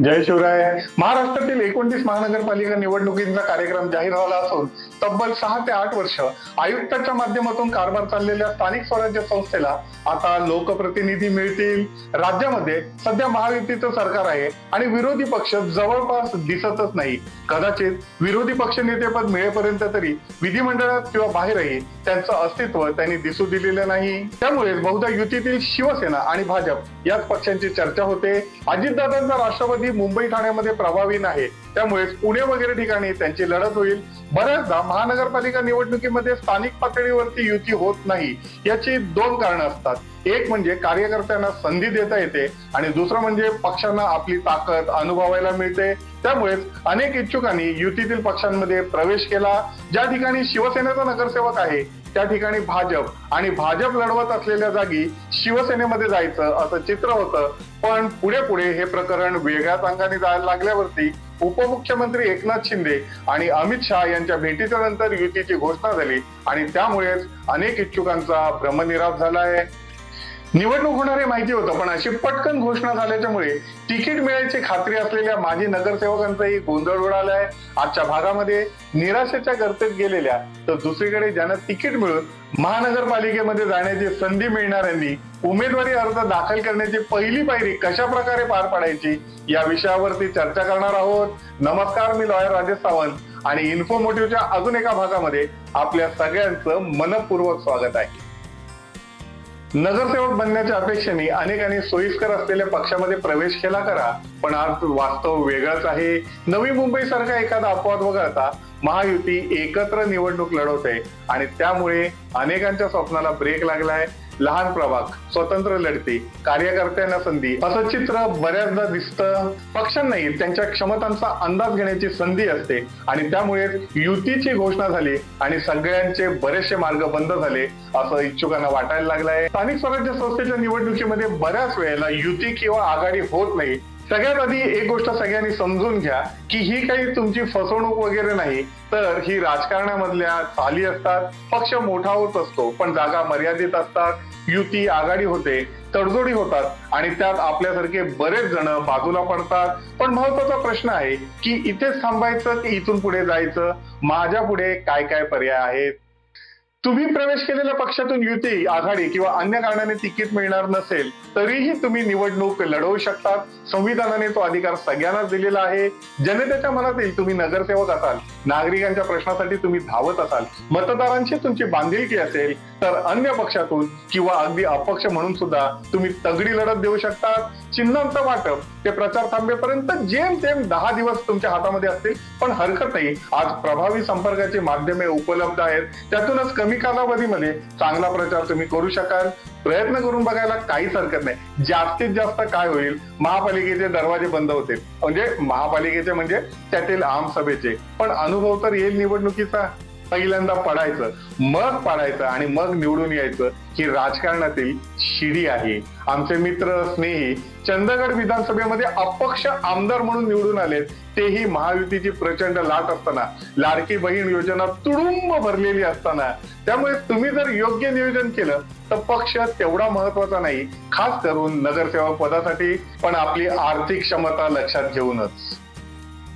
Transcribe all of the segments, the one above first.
जय शिवराय. महाराष्ट्रातील एकोणतीस महानगरपालिका निवडणुकीचा कार्यक्रम जाहीर झाला असून तब्बल सहा ते आठ वर्ष आयुक्ताच्या माध्यमातून कारभार चाललेल्या स्थानिक स्वराज्य संस्थेला आता लोकप्रतिनिधी मिळतील. राज्यामध्ये सध्या महायुतीचं सरकार आहे आणि विरोधी पक्ष जवळपास दिसतच नाही. कदाचित विरोधी पक्ष नेतेपद मिळेपर्यंत तरी विधिमंडळात किंवा बाहेरही त्यांचं अस्तित्व त्यांनी दिसू दिलेलं नाही. त्यामुळे बहुधा युतीतील शिवसेना आणि भाजप याच पक्षांची चर्चा होते. अजितदादांचा राष्ट्रवादी मुंबई ठाण्यामध्ये प्रभावी नाही त्यामुळे पुणे वगैरे ठिकाणी त्यांची लढत होईल. बऱ्याचदा महानगरपालिका निवडणुकीमध्ये स्थानिक पातळीवरती युती होत नाही याची दोन कारणं असतात. एक म्हणजे कार्यकर्त्यांना संधी देता येते आणि दुसरं म्हणजे पक्षांना आपली ताकद अनुभवायला मिळते. त्यामुळेच अनेक इच्छुकांनी युतीतील पक्षांमध्ये प्रवेश केला. ज्या ठिकाणी शिवसेनेचा नगरसेवक आहे त्या ठिकाणी भाजप आणि भाजप लढवत असलेल्या जागी शिवसेनेमध्ये जायचं असं चित्र होतं. पण पुढे पुढे हे प्रकरण वेगळ्याच अंगाने जायला लागल्यावरती उपमुख्यमंत्री एकनाथ शिंदे आणि अमित शहा यांच्या भेटीच्या नंतर युतीची घोषणा झाली आणि त्यामुळेच अनेक इच्छुकांचा भ्रमनिराश झाला आहे. निवडणूक होणार हे माहिती होतं पण अशी पटकन घोषणा झाल्याच्यामुळे तिकीट मिळायची खात्री असलेल्या माजी नगरसेवकांचाही गोंधळ उडालाय. आजच्या भागामध्ये निराशेच्या गर्तेत गेलेल्या तर दुसरीकडे ज्यांना तिकीट मिळून महानगरपालिकेमध्ये जाण्याची संधी मिळणाऱ्यांनी उमेदवारी अर्ज दाखल करण्याची पहिली पायरी कशा प्रकारे पार पाडायची या विषयावरती चर्चा करणार आहोत. नमस्कार मी लॉयर राजेश सावंत आणि इन्फोमोटिव्हच्या अजून एका भागामध्ये आपल्या सगळ्यांचं मनपूर्वक स्वागत आहे. नगरसेवक बनण्याच्या अपेक्षेने अनेकांनी सोयीस्कर असलेल्या पक्षामध्ये प्रवेश केला करा पण आज वास्तव वेगळंच आहे. नवी मुंबई सारखा एखादा अपवाद वगळता महायुती एकत्र निवडणूक लढवते आणि त्यामुळे अनेकांच्या स्वप्नाला ब्रेक लागलाय. लहान प्रभाग स्वतंत्र लढती कार्यकर्त्यांना संधी असं चित्र बऱ्याचदा दिसतं पक्षांनाही त्यांच्या क्षमतांचा अंदाज घेण्याची संधी असते. आणि त्यामुळे युतीची घोषणा झाली आणि सगळ्यांचे बरेचसे मार्ग बंद झाले असं इच्छुकांना वाटायला लागलंय. स्थानिक स्वराज्य संस्थेच्या निवडणुकीमध्ये बऱ्याच वेळेला युती किंवा आघाडी होत नाही. सगळ्यात आधी एक गोष्ट सगळ्यांनी समजून घ्या की ही काही तुमची फसवणूक वगैरे नाही. तर ही राजकारणामधल्या चाली असतात पक्ष मोठा होत असतो पण जागा मर्यादित असतात युती आघाडी होते तडजोडी होतात आणि त्यात आपल्यासारखे बरेच जण बाजूला पडतात. पण महत्त्वाचा प्रश्न आहे की इथेच थांबायचं की इथून पुढे जायचं? माझ्या पुढे काय काय पर्याय आहेत? तुम्ही प्रवेश केलेल्या पक्षातून युती आघाडी किंवा अन्य कारणाने तिकीट मिळणार नसेल तरीही तुम्ही निवडणूक लढवू शकतात. संविधानाने तो अधिकार सगळ्यांनाच दिलेला आहे. जनतेच्या मनातील तुम्ही नगरसेवक असाल नागरिकांच्या प्रश्नासाठी तुम्ही धावत असाल मतदारांशी तुमची बांधिलकी असेल तर अन्य पक्षातून किंवा अगदी अपक्ष म्हणून सुद्धा तुम्ही तगडी लढत देऊ शकतात चिन्हांचं वाटप ते प्रचार थांबेपर्यंत जेम तेम दहा दिवस तुमच्या हातामध्ये असतील पण हरकत नाही. आज प्रभावी संपर्काची माध्यमे उपलब्ध आहेत. त्यातूनच कमी कालावधीमध्ये चांगला प्रचार तुम्ही करू शकाल. प्रयत्न करून बघायला काहीच हरकत नाही. जास्तीत जास्त काय होईल? महापालिकेचे दरवाजे बंद होतील. म्हणजे महापालिकेचे म्हणजे त्यातील आमसभेचे. पण अनुभव तर येईल निवडणुकीचा. पहिल्यांदा पडायचं मग पाडायचं आणि मग निवडून यायचं ही राजकारणातील शिडी आहे. आमचे मित्र स्नेही चंदगड विधानसभेमध्ये अपक्ष आमदार म्हणून निवडून आलेत तेही महायुतीची प्रचंड लाट असताना लाडकी बहीण योजना तुडुंब भरलेली असताना. त्यामुळे तुम्ही जर योग्य नियोजन केलं तर पक्ष तेवढा महत्त्वाचा नाही. खास करून नगरसेवक पदासाठी पण आपली आर्थिक क्षमता लक्षात घेऊनच.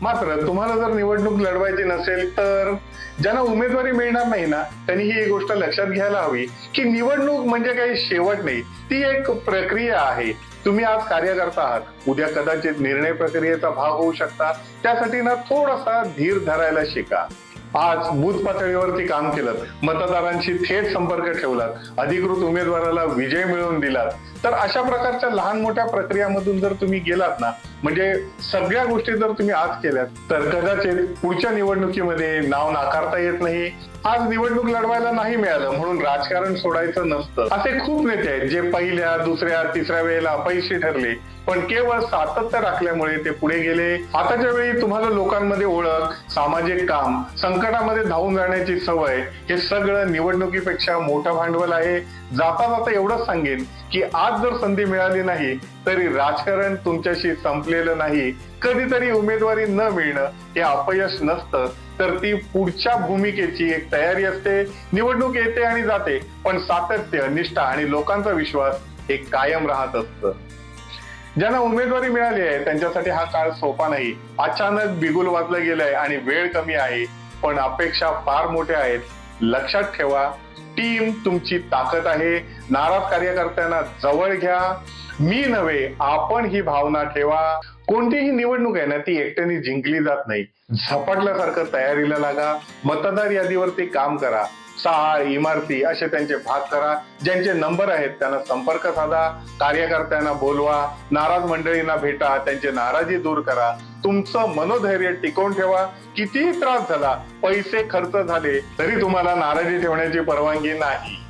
मात्र तुम्हाला जर निवडणूक लढवायची नसेल तर ज्यांना उमेदवारी मिळणार नाही ना त्यांनी ही एक गोष्ट लक्षात घ्यायला हवी की निवडणूक म्हणजे काही शेवट नाही ती एक प्रक्रिया आहे. तुम्ही आज कार्यकर्ता आहात उद्या कदाचित निर्णय प्रक्रियेचा भाग होऊ शकता त्यासाठी ना थोडासा धीर धरायला शिका. आज बूथ पातळीवरती काम केलं मतदारांशी थेट संपर्क ठेवलात अधिकृत उमेदवाराला विजय मिळवून दिलात. तर अशा प्रकारच्या लहान मोठ्या प्रक्रियामधून जर तुम्ही गेलात ना म्हणजे सगळ्या गोष्टी जर तुम्ही आज केल्यात तर कदाचित पुढच्या निवडणुकीमध्ये नाव नाकारता येत नाही आज निवडणूक लढवायला नाही मिळालं म्हणून राजकारण सोडायचं नसतं. असे खूप नेते आहेत जे पहिल्या दुसऱ्या तिसऱ्या वेळेला अपयशी ठरले पण केवळ सातत्य राखल्यामुळे ते पुढे गेले. आताच्या वेळी तुम्हाला लोकांमध्ये ओळख सामाजिक काम संकटामध्ये धावून जाण्याची सवय हे सगळं निवडणुकीपेक्षा मोठं भांडवल आहे. जाता जाता एवढंच सांगेन की आज जर संधी मिळाली नाही तरी राजकारण तुमच्याशी संपलेलं नाही. कधीतरी उमेदवारी न मिळणं हे अपयश नसतं. तर ती पुढच्या भूमिकेची एक तयारी असते. निवडणूक येते आणि जाते पण सातत्य निष्ठा आणि लोकांचा विश्वास हे कायम राहत असतं. ज्यांना उमेदवारी मिळाली आहे त्यांच्यासाठी हा काळ सोपा नाही. अचानक बिगुल वाजलं गेलंय आणि वेळ कमी आहे पण अपेक्षा फार मोठ्या आहेत. लक्षात ठेवा टीम तुमची ताकद आहे. नाराज कार्यकर्त्यांना जवळ घ्या. मी नव्हे आपण ही भावना ठेवा. कोणतीही निवडणूक आहे ना ती एकट्याने जिंकली जात नाही. झपाटल्यासारखं तयारीला लागा. मतदार यादीवरती काम करा. सहा इमारती असे त्यांचे भाग करा. ज्यांचे नंबर आहेत त्यांना संपर्क साधा. कार्यकर्त्यांना बोलवा. नाराज मंडळींना भेटा. त्यांची नाराजी दूर करा. तुमचं मनोधैर्य टिकवून ठेवा. कितीही त्रास झाला पैसे खर्च झाले तरी तुम्हाला नाराजी ठेवण्याची परवानगी नाही.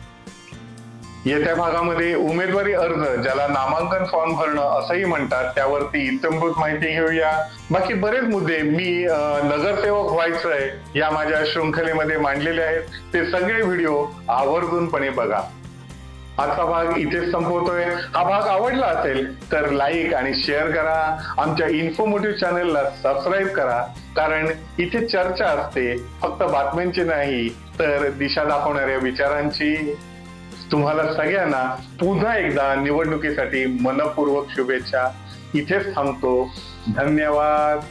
येत्या भागामध्ये उमेदवारी अर्ज ज्याला नामांकन फॉर्म भरणं असंही म्हणतात त्यावरती इत्यंभूत माहिती घेऊया. बाकी बरेच मुद्दे मी अं, नगरसेवक व्हायचंय या माझ्या शृंखलेमध्ये मांडलेले आहेत. ते सगळे व्हिडिओ आवर्जूनपणे बघा. आजचा भाग इथेच संपवतोय. हा भाग आवडला असेल तर लाईक आणि शेअर करा. आमच्या इन्फॉर्मेटिव्ह चॅनेलला सबस्क्राईब करा. कारण इथे चर्चा असते फक्त बातम्यांची नाही तर दिशा दाखवणाऱ्या विचारांची. तुम्हाला सगळ्यांना पुन्हा एकदा निवडणुकीसाठी मनपूर्वक शुभेच्छा. इथेच थांबतो. धन्यवाद.